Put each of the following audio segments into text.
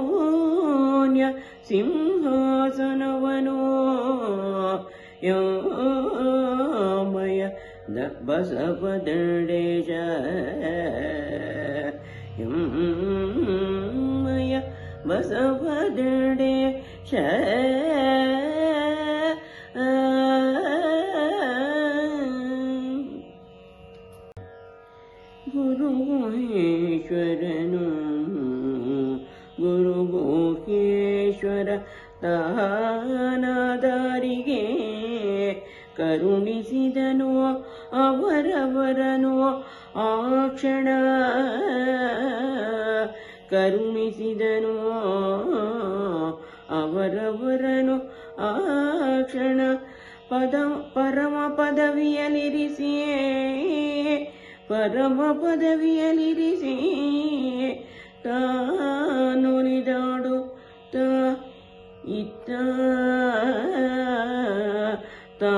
ಶೂನ್ಯ ಸಿಂಹಾಸನವನು ಯೋಮಯ ದ ಬಸವದಂಡೇಶ ಯಮ್ಮಯ ಬಸವದಂಡೇಶ ಗುರುಗುಹೇಶ್ವರನು ಗುರುಗುಹೇಶ್ವರ ದಾನದಾರಿಗೆ ಕರುಣಿಸಿದನು. ಅವರವರನು ಆ ಕ್ಷಣ ಕರುಣಿಸಿದನು. ಅವರವರನು ಆ ಕ್ಷಣ ಪದ ಪರಮ ಪದವಿಯಲಿರಿಸಿ ಪರಮ ಪದವಿಯಲ್ಲಿರಿಸಿ ತಾನುರಿದಾಡು ತ ಇತ್ತ ತಾ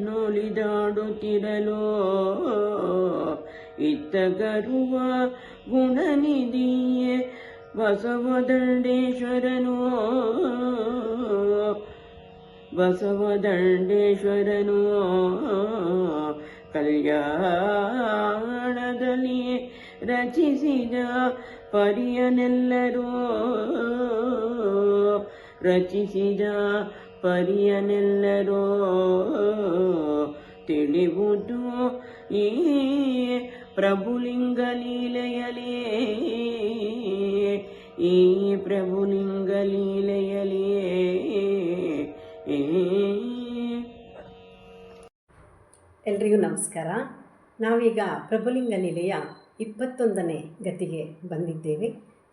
ನುಲಿದಾಡುತ್ತಿರಲು ಇತ್ತ ಗರುವ ಗುಣನಿಧಿಯೇ ಬಸವದಂಡೇಶ್ವರನು. ಬಸವದಂಡೇಶ್ವರನು ಕಲ್ಯಾಣದಲ್ಲಿ ರಚಿಸಿದ ಪರಿಯನೆಲ್ಲರೂ. ರಚಿಸಿದ ಪರಿಯನೆಲ್ಲರೂ ತಿಳಿವುದು ಈ ಪ್ರಭುಲಿಂಗ ಲೀಲೆಯಲಿ. ಈ ಪ್ರಭುಲಿಂಗ ಲೀಲೆಯಲಿ. ಎಲ್ರಿಗೂ ನಮಸ್ಕಾರ. ನಾವೀಗ ಪ್ರಭುಲಿಂಗ ನಿಲೆಯ ಇಪ್ಪತ್ತೊಂದನೇ ಗತಿಗೆ ಬಂದಿದ್ದೇವೆ.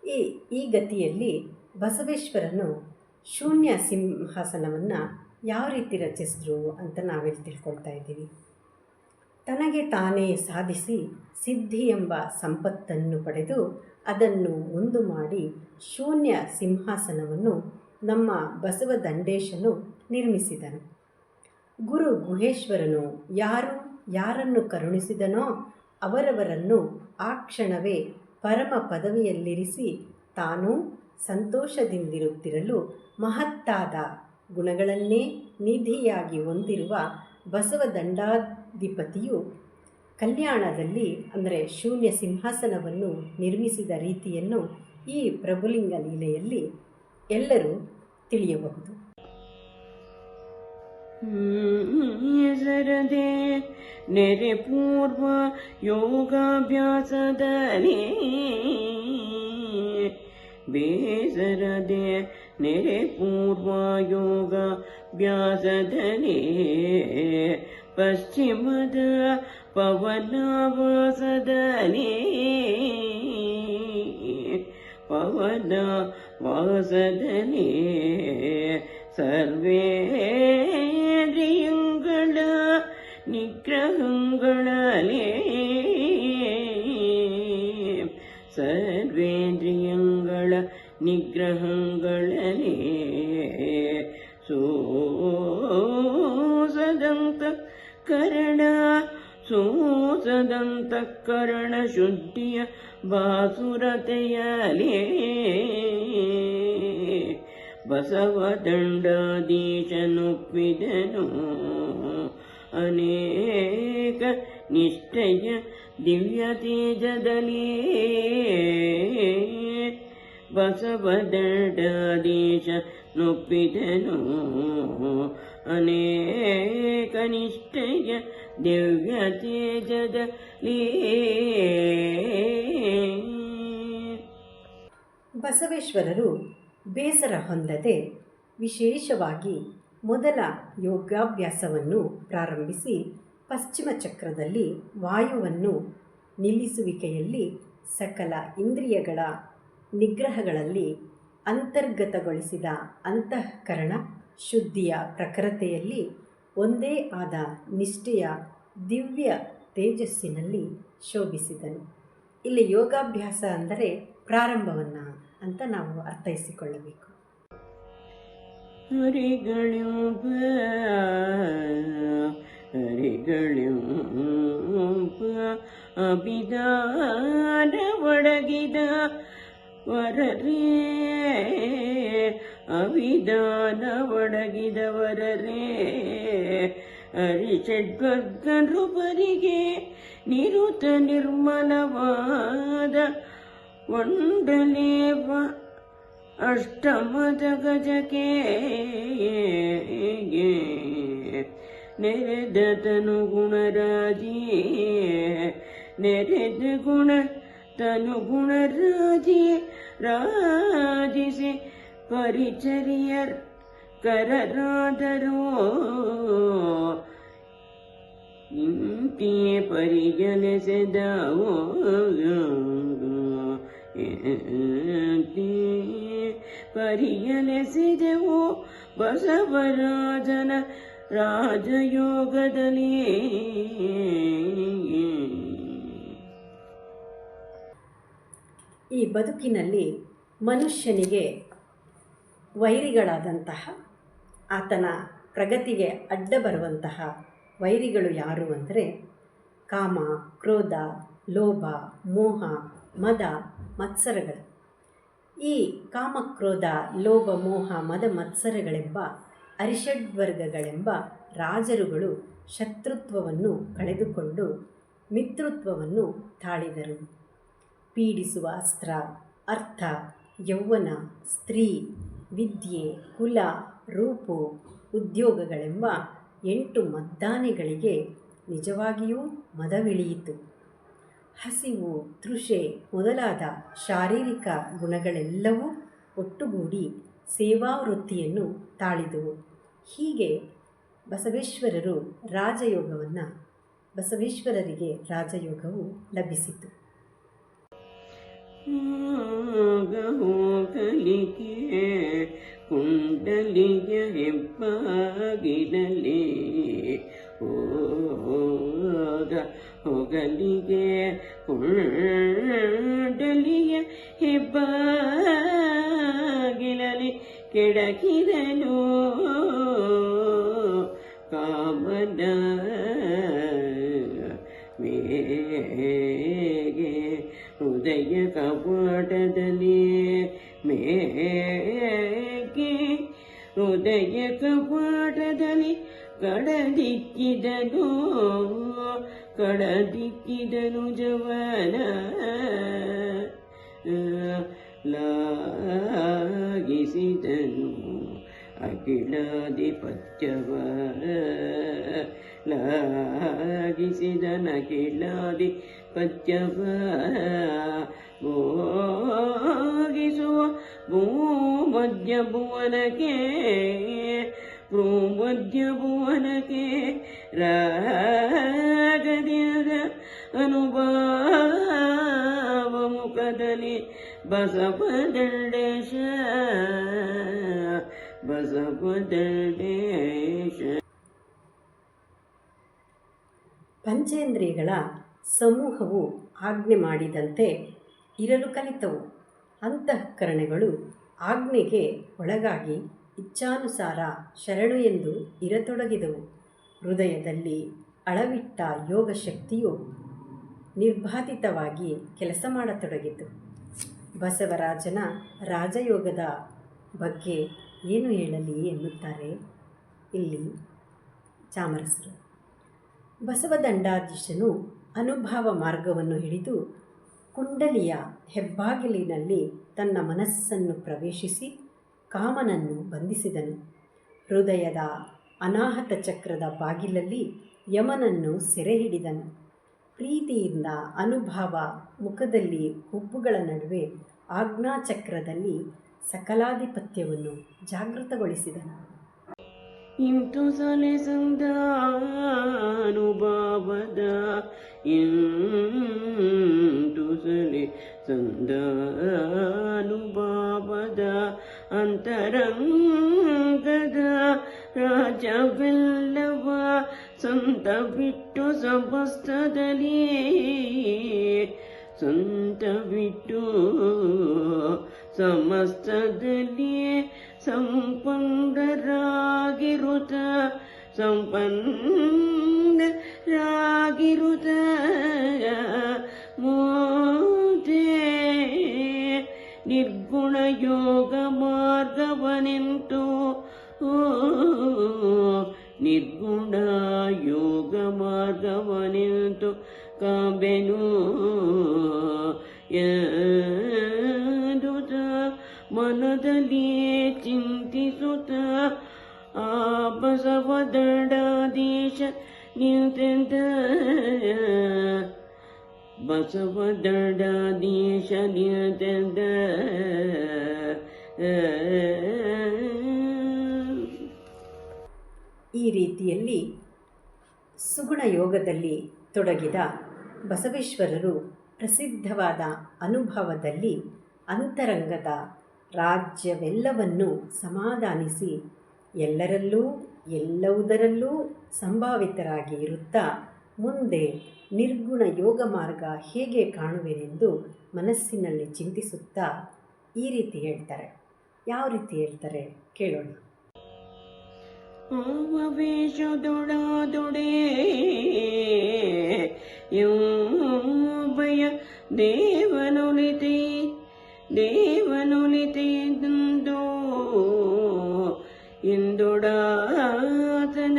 ಈ ಈ ಗತಿಯಲ್ಲಿ ಬಸವೇಶ್ವರನು ಶೂನ್ಯ ಸಿಂಹಾಸನವನ್ನು ಯಾವ ರೀತಿ ರಚಿಸಿದ್ರು ಅಂತ ನಾವಿಲ್ಲಿ ತಿಳ್ಕೊಳ್ತಾ ಇದ್ದೀವಿ. ತನಗೆ ತಾನೇ ಸಾಧಿಸಿ ಸಿದ್ಧಿ ಎಂಬ ಸಂಪತ್ತನ್ನು ಪಡೆದು ಅದನ್ನು ಒಂದು ಮಾಡಿ ಶೂನ್ಯ ಸಿಂಹಾಸನವನ್ನು ನಮ್ಮ ಬಸವ ದಂಡೇಶನು ನಿರ್ಮಿಸಿದನು. ಗುರು ಗುಹೇಶ್ವರನು ಯಾರು, ಯಾರನ್ನು ಕರುಣಿಸಿದನೋ ಅವರವರನ್ನು ಆ ಕ್ಷಣವೇ ಪರಮ ಪದವಿಯಲ್ಲಿರಿಸಿ ತಾನೂ ಸಂತೋಷದಿಂದಿರುತ್ತಿರಲು ಮಹತ್ತಾದ ಗುಣಗಳನ್ನೇ ನಿಧಿಯಾಗಿ ಹೊಂದಿರುವ ಬಸವ ದಂಡಾಧಿಪತಿಯು ಕಲ್ಯಾಣದಲ್ಲಿ, ಅಂದರೆ ಶೂನ್ಯ ಸಿಂಹಾಸನವನ್ನು ನಿರ್ಮಿಸಿದ ರೀತಿಯನ್ನು ಈ ಪ್ರಭುಲಿಂಗ ಲೀಲೆಯಲ್ಲಿ ಎಲ್ಲರೂ ತಿಳಿಯಬಹುದು. ನೆರೆ ಪೂರ್ವ ಯೋಗಾಭ್ಯಾಸದಲ್ಲಿ ಬೇಸರದೆ ನೆರೆ ಪೂರ್ವ ಯೋಗಾಭ್ಯಾಸದಲ್ಲಿ ಪಶ್ಚಿಮದ ಪವನವಾಸದಲ್ಲಿ ಪವನ ವಾಸದಲ್ಲಿ ಸರ್ವೇಂದ್ರಿಯಗಳ ನಿಗ್ರಹಗಳಲ್ಲಿ ಸರ್ವೇಂದ್ರಿಯಗಳ ನಿಗ್ರಹಗಳಲ್ಲಿ ಸೋಸದಂತ ಕರಣ ಸೋಸದಂತ ಕರಣ ಶುದ್ಧಿಯ ಬಾಸುರತೆಯಲೇ. ಬಸವದಂಡಾಧೀಶನುಪ್ಪಿದನು ಅನೇಕ ನಿಷ್ಠೆಯ ದಿವ್ಯ ತೇಜದಲ್ಲಿ ಬಸವದಂಡಾಧೀಶ ನೊಪ್ಪಿದನು. ಅನೇಕ ನಿಷ್ಠೆಯ ದಿವ್ಯ ತೇಜದಲ್ಲಿ ಬಸವೇಶ್ವರರು ಬೇಸರ ಹೊಂದದೆ ವಿಶೇಷವಾಗಿ ಮೊದಲ ಯೋಗಾಭ್ಯಾಸವನ್ನು ಪ್ರಾರಂಭಿಸಿ ಪಶ್ಚಿಮ ಚಕ್ರದಲ್ಲಿ ವಾಯುವನ್ನು ನಿಲ್ಲಿಸುವಿಕೆಯಲ್ಲಿ ಸಕಲ ಇಂದ್ರಿಯಗಳ ನಿಗ್ರಹಗಳಲ್ಲಿ ಅಂತರ್ಗತಗೊಳಿಸಿದ ಅಂತಃಕರಣ ಶುದ್ಧಿಯ ಪ್ರಖರತೆಯಲ್ಲಿ ಒಂದೇ ಆದ ನಿಷ್ಠೆಯ ದಿವ್ಯ ತೇಜಸ್ಸಿನಲ್ಲಿ ಶೋಭಿಸಿದನು. ಇಲ್ಲಿ ಯೋಗಾಭ್ಯಾಸ ಅಂದರೆ ಪ್ರಾರಂಭವನ್ನು ಅಂತ ನಾವು ಅರ್ಥೈಸಿಕೊಳ್ಳಬೇಕು. ಅಭಿದಾನ ಒಡಗಿದ ವರರೇ ಅವಿಧಾನ ಒಡಗಿದವರರೇ ಹರಿಷಡ್ವರ್ಗ ನೃಪರಿಗೆ ನಿರುತ ನಿರ್ಮಲವಾದ ಒಂಡಲೇವ ಅಷ್ಟಮದ ಗಜಕ್ಕೆ ನೆರೆದ ತನು ಗುಣರಾಜಿ ನೆರೆದ ಗುಣ ತನು ಗುಣರಾಜಿ ರಾಜಿಸಿ ಪರಿಚರ್ಯರ್ ಕರರಾದರೋ ಇಂತಿ ಪರಿಗಣಿಸಿದವೋ ಪರಿಗಣಿಸಿದೆವು ಬಸವರಾಜನ ರಾಜಯೋಗದಲ್ಲಿ ಈ ಬದುಕಿನಲ್ಲಿ ಮನುಷ್ಯನಿಗೆ ವೈರಿಗಳಾದಂತಹ, ಆತನ ಪ್ರಗತಿಗೆ ಅಡ್ಡ ಬರುವಂತಹ ವೈರಿಗಳು ಯಾರು ಅಂದರೆ, ಕಾಮ, ಕ್ರೋಧ, ಲೋಭ, ಮೋಹ, ಮದ, ಮತ್ಸರಗಳು. ಈ ಕಾಮ, ಕ್ರೋಧ, ಲೋಭ, ಮೋಹ, ಮದ, ಮತ್ಸರಗಳೆಂಬ ಅರಿಷಡ್ವರ್ಗಗಳೆಂಬ ರಾಜರುಗಳು ಶತ್ರುತ್ವವನ್ನು ಕಳೆದುಕೊಂಡು ಮಿತ್ರತ್ವವನ್ನು ತಾಳಿದರು. ಪೀಡಿಸುವ ಅಸ್ತ್ರ, ಅರ್ಥ, ಯೌವನ, ಸ್ತ್ರೀ, ವಿದ್ಯೆ, ಕುಲ, ರೂಪು, ಉದ್ಯೋಗಗಳೆಂಬ ಎಂಟು ಮದ್ದಾನೆಗಳಿಗೆ ನಿಜವಾಗಿಯೂ ಮದವಿಳಿಯಿತು. ಹಸಿವು, ತೃಷೆ ಮೊದಲಾದ ಶಾರೀರಿಕ ಗುಣಗಳೆಲ್ಲವೂ ಒಟ್ಟುಗೂಡಿ ಸೇವಾವೃತ್ತಿಯನ್ನು ತಾಳಿದುವು. ಹೀಗೆ ಬಸವೇಶ್ವರರು ರಾಜಯೋಗವನ್ನು ಬಸವೇಶ್ವರರಿಗೆ ರಾಜಯೋಗವು ಲಭಿಸಿತು. ಹೋಗಲಿಗೆ ಕುಂಡಲಿಯ ಹೆಬ್ಬಾಗಿಲಲ್ಲಿ ಹೋಗ ಹೋಗಲಿಗೆ ಕುಂಡಲಿಯ ಹೆಬ್ಬಾಗಿಲಲ್ಲಿ ಕೆಡಕಿದನು ಕಾಮನ ಮೇಗೆ ಹೃದಯ ಕಪಾಟದಲ್ಲಿ ಮೇಗೆ ಭೂಮಧ್ಯ ಭುವನಕ್ಕೆ ಭೂಮಧ್ಯ ಭುವನಕ್ಕೆ ರಾಗದಿಯದ ಅನುಭವ ಮುಖದಲ್ಲಿ ಬಸಪದಂಡೇಶ ಬಸಪದಂಡೇಶ ಪಂಚೇಂದ್ರಿಯಗಳ ಸಮೂಹವು ಆಜ್ಞೆ ಮಾಡಿದಂತೆ ಇರಲು ಕಲಿತವು. ಅಂತಃಕರಣಗಳು ಆಜ್ಞೆಗೆ ಒಳಗಾಗಿ ಇಚ್ಛಾನುಸಾರ ಶರಣು ಎಂದು ಇರತೊಡಗಿದವು. ಹೃದಯದಲ್ಲಿ ಅಳವಿಟ್ಟ ಯೋಗ ಶಕ್ತಿಯು ನಿರ್ಬಾಧಿತವಾಗಿ ಕೆಲಸ ಮಾಡತೊಡಗಿತು. ಬಸವರಾಜನ ರಾಜಯೋಗದ ಬಗ್ಗೆ ಏನು ಹೇಳಲಿ ಎನ್ನುತ್ತಾರೆ? ಇಲ್ಲಿ ಚಾಮರಸರು. ಬಸವದಂಡಾಧೀಶನು ಅನುಭಾವ ಮಾರ್ಗವನ್ನು ಹಿಡಿದು ಕುಂಡಲಿಯ ಹೆಬ್ಬಾಗಿಲಿನಲ್ಲಿ ತನ್ನ ಮನಸ್ಸನ್ನು ಪ್ರವೇಶಿಸಿ ಕಾಮನನ್ನು ಬಂಧಿಸಿದನು. ಹೃದಯದ ಅನಾಹತ ಚಕ್ರದ ಬಾಗಿಲಲ್ಲಿ ಯಮನನ್ನು ಸೆರೆ ಹಿಡಿದನು ಪ್ರೀತಿಯಿಂದ ಅನುಭವ ಮುಖದಲ್ಲಿ ಹುಬ್ಬುಗಳ ನಡುವೆ ಆಜ್ಞಾಚಕ್ರದಲ್ಲಿ ಸಕಲಾಧಿಪತ್ಯವನ್ನು ಜಾಗೃತಗೊಳಿಸಿದನು. ಇಂತು ಸಲಿಸಿದ ಅನುಭಾವದ ಇಂತು ಸಲೆ ಸಂದಾನುಭಾವದ ಅಂತರಂಗದ ರಾಜವೆಲ್ಲವ ಸಂತ ಬಿಟ್ಟು ಸಮಸ್ತದಲ್ಲಿ ಸಂತ ಬಿಟ್ಟು ಸಮಸ್ತದಲ್ಲಿ ಸಂಪನ್ನರಾಗಿರುತ್ತ ಸಂಪನ್ನರಾಗಿರುತ್ತ. ಓ, ನಿರ್ಗುಣ ಯೋಗ ಮಾರ್ಗವ ನಿಂತು ಕಾಬೆನು. ಮನದಲ್ಲಿ ಚಿಂತಿಸುತ್ತ ಆ ಬಸವ ದಂಡಾಧೀಶ ನಿಂತ ಬಸವ ದಂಡಾಧೀಶ ನಿಂತೆಂದ ರೀತಿಯಲ್ಲಿ ಸುಗುಣ ಯೋಗದಲ್ಲಿ ತೊಡಗಿದ ಬಸವೇಶ್ವರರು ಪ್ರಸಿದ್ಧವಾದ ಅನುಭವದಲ್ಲಿ ಅಂತರಂಗದ ರಾಜ್ಯವೆಲ್ಲವನ್ನು ಸಮಾಧಾನಿಸಿ ಎಲ್ಲರಲ್ಲೂ, ಎಲ್ಲವುದರಲ್ಲೂ ಸಂಭಾವಿತರಾಗಿ ಇರುತ್ತಾ ಮುಂದೆ ನಿರ್ಗುಣ ಯೋಗ ಮಾರ್ಗ ಹೇಗೆ ಕಾಣುವೆನೆಂದು ಮನಸ್ಸಿನಲ್ಲಿ ಚಿಂತಿಸುತ್ತಾ ಈ ರೀತಿ ಹೇಳ್ತಾರೆ. ಯಾವ ರೀತಿ ಹೇಳ್ತಾರೆ ಕೇಳೋಣ. ಆವವೇಶದೊಡಾದೊಡೆ ಯೋಬಯ ದೇವನುಲಿತೆ ದೇವನುಲಿತೆಂದೋ ಎಂದೊಡಾತನ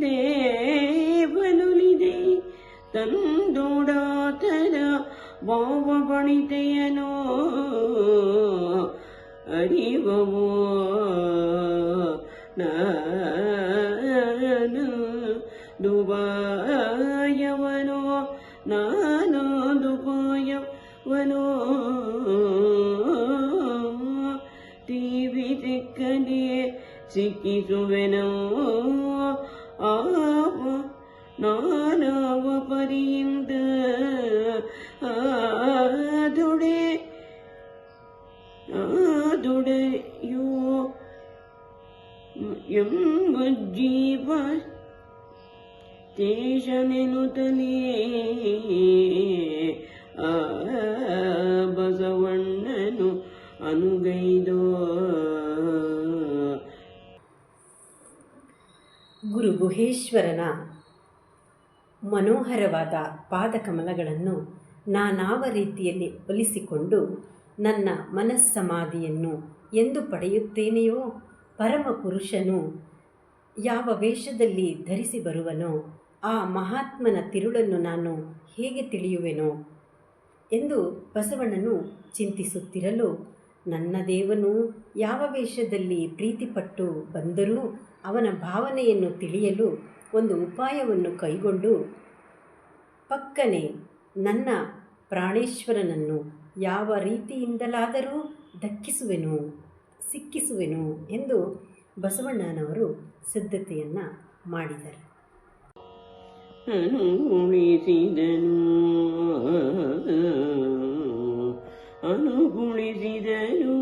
ದೇವನುಲಿದೆ ತಂದೊಡಾತನ ಭಾವ ಬಣಿತೆಯನೋ ಅರಿವವೋ ನಾನು ದುಬಾಯವನೋ ನಾನು ದುಬಾಯವನೋ ಟಿವಿ ಸಿಕ್ಕನೆ ಸಿಕ್ಕಿಸುವೆನೋ ಆವ ನಾನವ ಪರಿಯಿಂದ ಆದುಡೆ ಆದುಡೆಯೋ ಎಂಬ ಜೀವ ತೇಜನೆನುತಲೇ ಆ ಬಸವಣ್ಣನು ಅನುಗೈದೋ. ಗುರು ಗುಹೇಶ್ವರನ ಮನೋಹರವಾದ ಪಾದಕಮಲಗಳನ್ನು ನಾನಾವ ರೀತಿಯಲ್ಲಿ ಒಲಿಸಿಕೊಂಡು ನನ್ನ ಮನಸ್ಸಮಾಧಿಯನ್ನು ಎಂದು ಪಡೆಯುತ್ತೇನೆಯೋ? ಪರಮ ಪುರುಷನು ಯಾವ ವೇಷದಲ್ಲಿ ಧರಿಸಿ ಬರುವನೋ ಆ ಮಹಾತ್ಮನ ತಿರುಳನ್ನು ನಾನು ಹೇಗೆ ತಿಳಿಯುವೆನೋ ಎಂದು ಬಸವಣ್ಣನು ಚಿಂತಿಸುತ್ತಿರಲು ನನ್ನ ದೇವನು ಯಾವ ವೇಷದಲ್ಲಿ ಪ್ರೀತಿಪಟ್ಟು ಬಂದರೂ ಅವನ ಭಾವನೆಯನ್ನು ತಿಳಿಯಲು ಒಂದು ಉಪಾಯವನ್ನು ಕೈಗೊಂಡು, ಪಕ್ಕನೆ, ನನ್ನ ಪ್ರಾಣೇಶ್ವರನನ್ನು ಯಾವ ರೀತಿಯಿಂದಲಾದರೂ ದಕ್ಕಿಸುವೆನು. ಸಿಕ್ಕಿಸುವೆನು ಎಂದು ಬಸವಣ್ಣನವರು ಸಿದ್ಧತೆಯನ್ನು ಮಾಡಿದರು. ಅನುಗುಣಿಸಿದನು ಅನುಗುಣಿಸಿದನು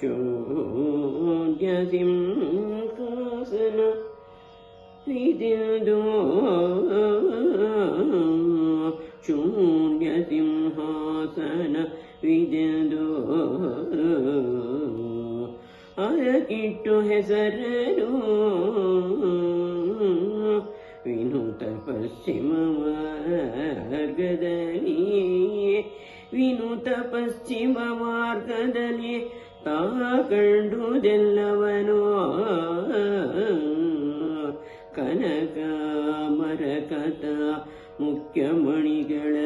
ಶೋದ್ಯ ಸಿಂಹಾಸನ ಇದೆದು ಶೂನ್ಯ ಸಿಂಹಾಸನ ವಿದೆದು ಅದಕ್ಕಿಟ್ಟು ಹೆಸರನು ವಿನೂತ ಪಶ್ಚಿಮ ಮಾರ್ಗದಲ್ಲಿ ವಿನೂತ ಪಶ್ಚಿಮ ಮಾರ್ಗದಲ್ಲಿ ತಾ ಕಂಡುದೆಲ್ಲವನು. ಕನಕ ಮರಕತ ಮುಖ್ಯಮಣಿಗಳ.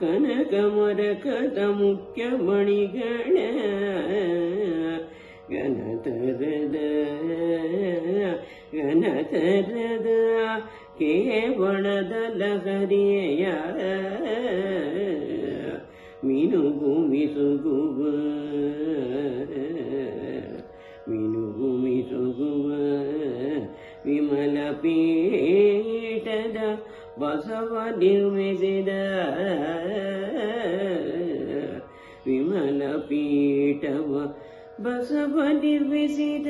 ಕನಕ ಮರಕತ ಮುಖ್ಯಮಣಿಗಳ ಗಣತರದ ಗಣತರದ ಕೇವಳದ ಲಹರಿಯ ಮಿನುಗು ಮಿಸುಗುವ ಮಿನುಗು ಮಿಸುಗುವ ವಿಮಲ ಪೀಠದ ಬಸವ ನಿರ್ಮಿಸಿದ ವಿಮಲ ಪೀಠವ ಬಸವ ನಿರ್ಮಿಸಿದ.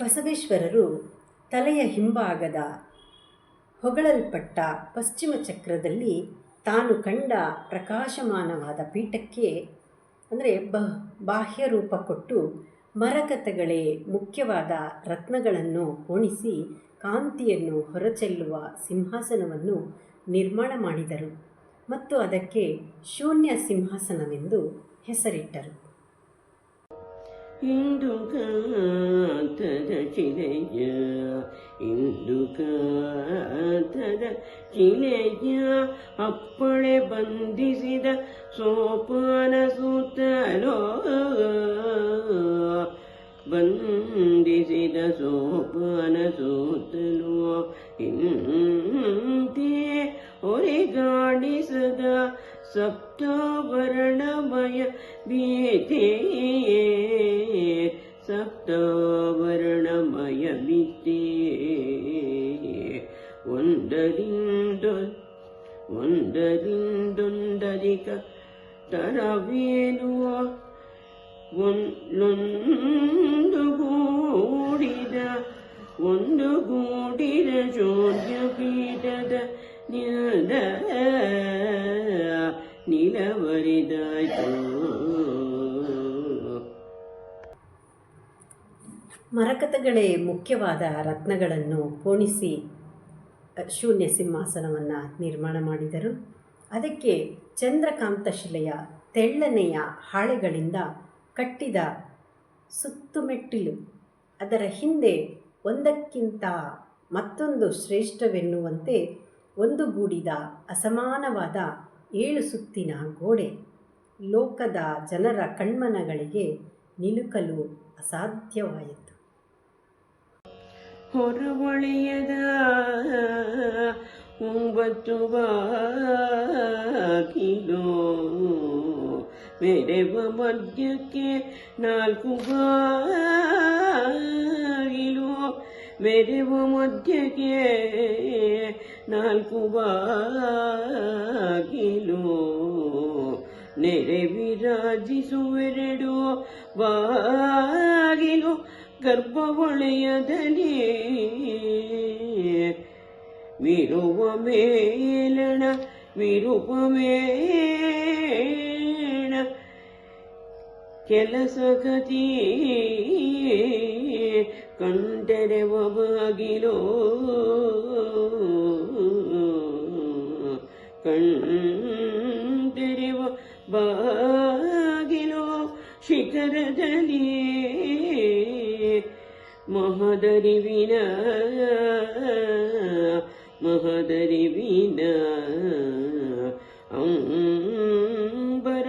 ಬಸವೇಶ್ವರರು ತಲೆಯ ಹಿಂಭಾಗದ ಹೊಗಳಲ್ಪಟ್ಟ ಪಶ್ಚಿಮ ಚಕ್ರದಲ್ಲಿ ತಾನು ಕಂಡ ಪ್ರಕಾಶಮಾನವಾದ ಪೀಠಕ್ಕೆ ಅಂದರೆ ಬಾಹ್ಯ ರೂಪ ಕೊಟ್ಟು ಮರಕಥಗಳೇ ಮುಖ್ಯವಾದ ರತ್ನಗಳನ್ನು ಪೋಣಿಸಿ ಕಾಂತಿಯನ್ನು ಹೊರಚೆಲ್ಲುವ ಸಿಂಹಾಸನವನ್ನು ನಿರ್ಮಾಣ ಮಾಡಿದರು ಮತ್ತು ಅದಕ್ಕೆ ಶೂನ್ಯ ಸಿಂಹಾಸನವೆಂದು ಹೆಸರಿಟ್ಟರು. ಇಂದು ಕಾತದ ಚಿಲೆಯ ಇಂದು ಕಾತದ ಚಿಲೆಯ ಅಪ್ಪಳೆ ಬಂಧಿಸಿದ ಸೋಪಾನ ಸುತ್ತಲೋ ಬಂಧಿಸಿದ ಸೋಪಾನ ಸುತ್ತಲೋ ಇಂತೆ ಹೊರೆಗಾಡಿಸದ ಸಪ್ತಾವರಣಮಯ ಪೀಠದ ನ್ಯಾದ ನಿಲವರಿದಾಯ್ತು. ಮರಕತಗಳೇ ಮುಖ್ಯವಾದ ರತ್ನಗಳನ್ನು ಪೋಣಿಸಿ ಶೂನ್ಯ ಸಿಂಹಾಸನವನ್ನು ನಿರ್ಮಾಣ ಮಾಡಿದರು. ಅದಕ್ಕೆ ಚಂದ್ರಕಾಂತ ಶಿಲೆಯ ತೆಳ್ಳನೆಯ ಹಾಳೆಗಳಿಂದ ಕಟ್ಟಿದ ಸುತ್ತುಮೆಟ್ಟಿಲು, ಅದರ ಹಿಂದೆ ಒಂದಕ್ಕಿಂತ ಮತ್ತೊಂದು ಶ್ರೇಷ್ಠವೆನ್ನುವಂತೆ ಒಂದುಗೂಡಿದ ಅಸಮಾನವಾದ ಏಳು ಸುತ್ತಿನ ಗೋಡೆ ಲೋಕದ ಜನರ ಕಣ್ಮನಗಳಿಗೆ ನಿಲುಕಲು ಅಸಾಧ್ಯವಾಯಿತು. ಹೊರವಳೆಯದ ಒಂಬತ್ತು ಬಾಗಿಲು ಮೆರೆವ ಮಧ್ಯಕ್ಕೆ ನಾಲ್ಕು ಮೆರೆವ ಮಧ್ಯಕ್ಕೆ ನಾಲ್ಕು ಬಾಗಿಲು ನೆರೆ ವಿರಾಜಿಸುವೆರಡು ಬಾಗಿಲು ಗರ್ಭವಳೆಯದಲ್ಲಿ ವಿರುವ ಮೇಲಣ ವಿರೂಪ ಮೇಣ ಕೆಲಸ ಗತಿ ಕಂಡೆರೆವ ಬಾಗಿಲೋ ಕಂಡೆರೆವ ಬಾಗಿಲೋ ಶಿಖರದಲ್ಲಿ ಮಹದರಿವಿನ ಮಹದರಿವಿನ ಅಂಬರ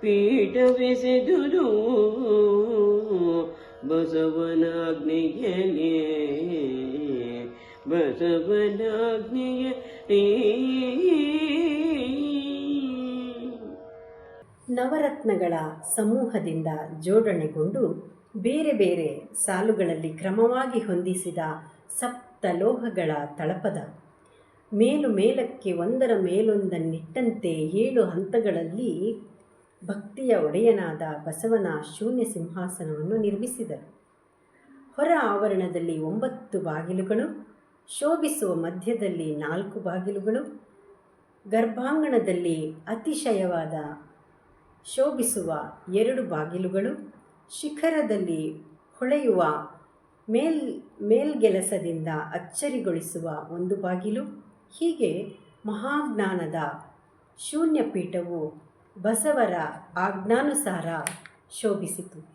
ಪೀಠವೆಸೆದುದು ಬಸವನಾಜ್ಞೆಯಲೇ ಬಸವನಾಗ್ನಿಯ ನವರತ್ನಗಳ ಸಮೂಹದಿಂದ ಜೋಡಣೆಗೊಂಡು ಬೇರೆ ಬೇರೆ ಸಾಲುಗಳಲ್ಲಿ ಕ್ರಮವಾಗಿ ಹೊಂದಿಸಿದ ಸಪ್ತಲೋಹಗಳ ತಳಪದ. ಮೇಲು ಮೇಲಕ್ಕೆ ಒಂದರ ಮೇಲೊಂದನ್ನಿಟ್ಟಂತೆ ಏಳು ಹಂತಗಳಲ್ಲಿ ಭಕ್ತಿಯ ಒಡೆಯನಾದ ಬಸವನ ಶೂನ್ಯ ಸಿಂಹಾಸನವನ್ನು ನಿರ್ಮಿಸಿದರು ಹೊರ ಆವರಣದಲ್ಲಿ ಒಂಬತ್ತು ಬಾಗಿಲುಗಳು, ಶೋಭಿಸುವ ಮಧ್ಯದಲ್ಲಿ ನಾಲ್ಕು ಬಾಗಿಲುಗಳು, ಗರ್ಭಾಂಗಣದಲ್ಲಿ ಅತಿಶಯವಾದ ಶೋಭಿಸುವ ಎರಡು ಬಾಗಿಲುಗಳು, ಶಿಖರದಲ್ಲಿ ಹೊಳೆಯುವ ಮೇಲ್, ಮೇಲ್ಗೆಲಸದಿಂದ ಅಚ್ಚರಿಗೊಳಿಸುವ ಒಂದು ಬಾಗಿಲು, ಹೀಗೆ ಮಹಾಜ್ಞಾನದ ಶೂನ್ಯ ಪೀಠವು ಬಸವರ ಆಜ್ಞಾನುಸಾರ ಶೋಭಿಸಿತು.